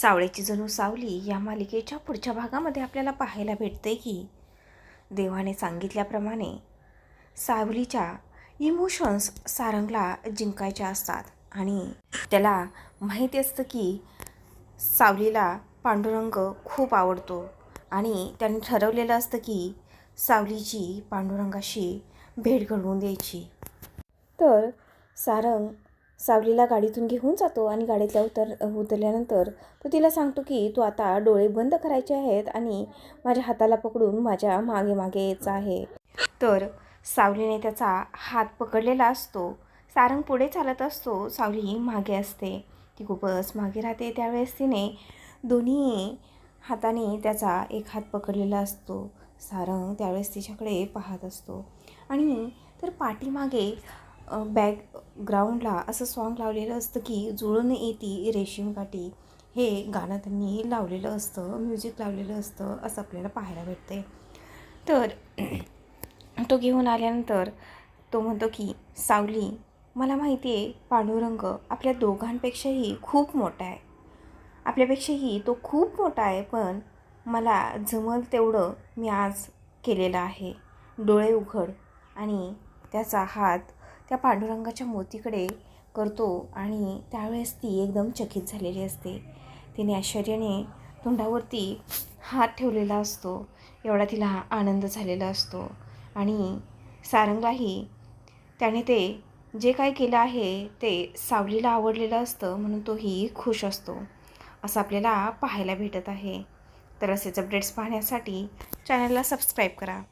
सावळेची जणू सावली या मालिकेच्या पुढच्या भागामध्ये आपल्याला पाहायला भेटते की देवाने सांगितल्याप्रमाणे सावलीच्या इमोशन्स सारंगला जिंकायच्या असतात आणि त्याला माहिती असतं की सावलीला पांडुरंग खूप आवडतो आणि त्याने ठरवलेलं असतं की सावलीची पांडुरंगाशी भेट घडवून द्यायची. तर सारंग सावलीला गाडीतून घेऊन जातो आणि गाडीतल्या उतर उतरल्यानंतर तो तिला सांगतो की तू आता डोळे बंद करायचे आहेत आणि माझ्या हाताला पकडून माझ्या मागे मागे यायचं आहे तर सावलीने त्याचा हात पकडलेला असतो सारंग पुढे चालत असतो सावली मागे असते. ती खूपच मागे राहते. त्यावेळेस तिने दोन्ही हाताने त्याचा एक हात पकडलेला असतो. सारंग त्यावेळेस तिच्याकडे पाहत असतो. आणि तर पाठीमागे बॅकग्राऊंडला असं सॉन्ग लावलेलं असतं की जुळून येती रेशीम काठी. हे गाणं त्यांनी लावलेलं असतं म्युझिक लावलेलं असतं असं आपल्याला पाहायला भेटते तर तो घेऊन आल्यानंतर तो म्हणतो की सावली मला माहिती आहे पांडुरंग आपल्या दोघांपेक्षाही खूप मोठा आहे. आपल्यापेक्षाही तो खूप मोठा आहे पण मला जमल तेवढं मी आज केलेलं आहे. डोळे उघड आणि त्याचा हात त्या पांडुरंगाच्या मोतीकडे करतो आणि त्यावेळेस ती एकदम चकित झालेली असते. तिने आश्चर्याने तोंडावरती हात ठेवलेला असतो. एवढा तिला आनंद झालेला असतो. आणि सारंगलाही त्याने ते जे काय केलं आहे ते सावलीला आवडलेलं असतं म्हणून तोही खुश असतो. असं आपल्याला पाहायला भेटत आहे. तर असेच अपडेट्स पाहण्यासाठी चॅनलला सबस्क्राईब करा.